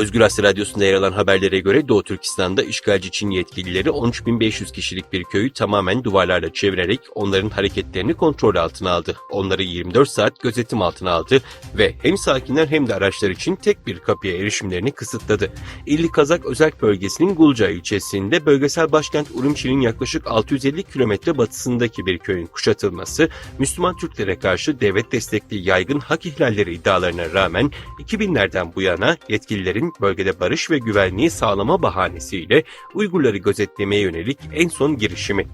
Özgür Asya Radyosu'nda yer alan haberlere göre Doğu Türkistan'da işgalci Çin yetkilileri 13.500 kişilik bir köyü tamamen duvarlarla çevirerek onların hareketlerini kontrol altına aldı. Onları 24 saat gözetim altına aldı ve hem sakinler hem de araçlar için tek bir kapıya erişimlerini kısıtladı. İlli Kazak Özel Bölgesi'nin Gulca ilçesinde bölgesel başkent Urumçi'nin yaklaşık 650 kilometre batısındaki bir köyün kuşatılması, Müslüman Türklere karşı devlet destekli yaygın hak ihlalleri iddialarına rağmen 2000'lerden bu yana yetkililerin bölgede barış ve güvenliği sağlama bahanesiyle Uygurları gözetlemeye yönelik en son girişimi.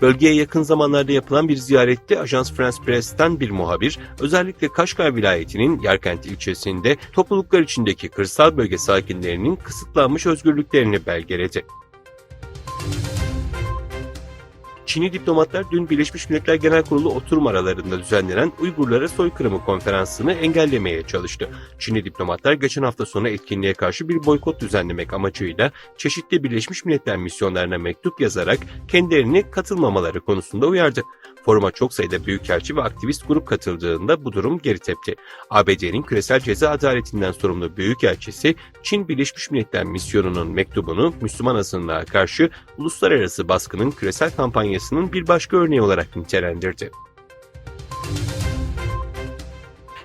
Bölgeye yakın zamanlarda yapılan bir ziyarette Ajans France Press'ten bir muhabir, özellikle Kaşgar vilayetinin Yarkent ilçesinde topluluklar içindeki kırsal bölge sakinlerinin kısıtlanmış özgürlüklerini belgeledi. Çinli diplomatlar dün Birleşmiş Milletler Genel Kurulu oturum aralarında düzenlenen Uygurlara soykırımı konferansını engellemeye çalıştı. Çinli diplomatlar geçen hafta sonu etkinliğe karşı bir boykot düzenlemek amacıyla çeşitli Birleşmiş Milletler misyonlarına mektup yazarak kendilerini katılmamaları konusunda uyardı. Foruma çok sayıda büyükelçi ve aktivist grup katıldığında bu durum geri tepti. ABD'nin küresel ceza adaletinden sorumlu büyükelçisi Çin Birleşmiş Milletler misyonunun mektubunu Müslüman azınlığa karşı uluslararası baskının küresel kampanyasının bir başka örneği olarak nitelendirdi.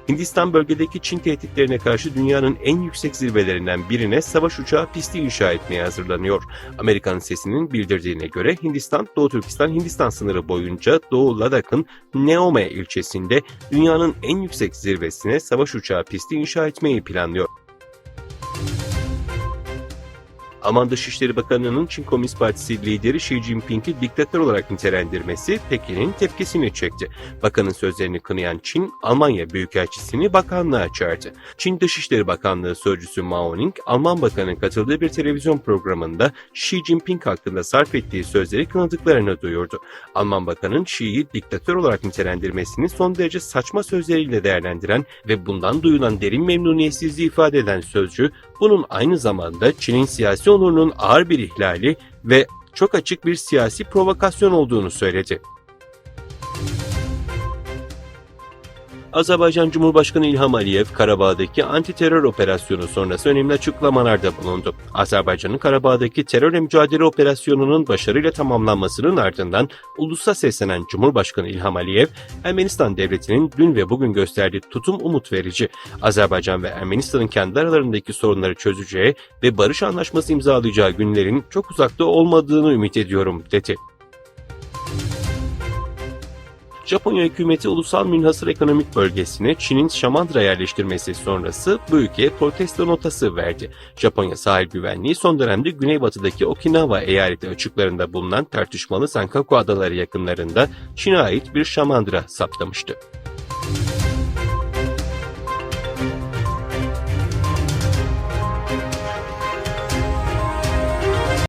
Hindistan bölgedeki Çin tehditlerine karşı dünyanın en yüksek zirvelerinden birine savaş uçağı pisti inşa etmeye hazırlanıyor. Amerikan sesinin bildirdiğine göre Hindistan, Doğu Türkistan Hindistan sınırı boyunca Doğu Ladak'ın Neome ilçesinde dünyanın en yüksek zirvesine savaş uçağı pisti inşa etmeyi planlıyor. Alman Dışişleri Bakanı'nın Çin Komünist Partisi lideri Xi Jinping'i diktatör olarak nitelendirmesi Pekin'in tepkisini çekti. Bakanın sözlerini kınayan Çin, Almanya Büyükelçisini bakanlığa çağırdı. Çin Dışişleri Bakanlığı Sözcüsü Mao Ning, Alman Bakanı'nın katıldığı bir televizyon programında Xi Jinping hakkında sarf ettiği sözleri kınadıklarını duyurdu. Alman Bakanı'nın Xi'yi diktatör olarak nitelendirmesini son derece saçma sözleriyle değerlendiren ve bundan duyulan derin memnuniyetsizliği ifade eden sözcü, bunun aynı zamanda Çin'in siyasi onurunun ağır bir ihlali ve çok açık bir siyasi provokasyon olduğunu söyledi. Azerbaycan Cumhurbaşkanı İlham Aliyev, Karabağ'daki anti terör operasyonu sonrası önemli açıklamalarda bulundu. Azerbaycan'ın Karabağ'daki terörle mücadele operasyonunun başarıyla tamamlanmasının ardından ulusa seslenen Cumhurbaşkanı İlham Aliyev, Ermenistan devletinin dün ve bugün gösterdiği tutum umut verici. Azerbaycan ve Ermenistan'ın kendi aralarındaki sorunları çözeceği ve barış anlaşması imzalayacağı günlerin çok uzakta olmadığını ümit ediyorum, dedi. Japonya hükümeti ulusal münhasır ekonomik bölgesine Çin'in Şamandıra yerleştirmesi sonrası bu ülkeye protesto notası verdi. Japonya sahil güvenliği son dönemde güneybatıdaki Okinawa eyaleti açıklarında bulunan tartışmalı Senkaku adaları yakınlarında Çin'e ait bir Şamandıra saptamıştı.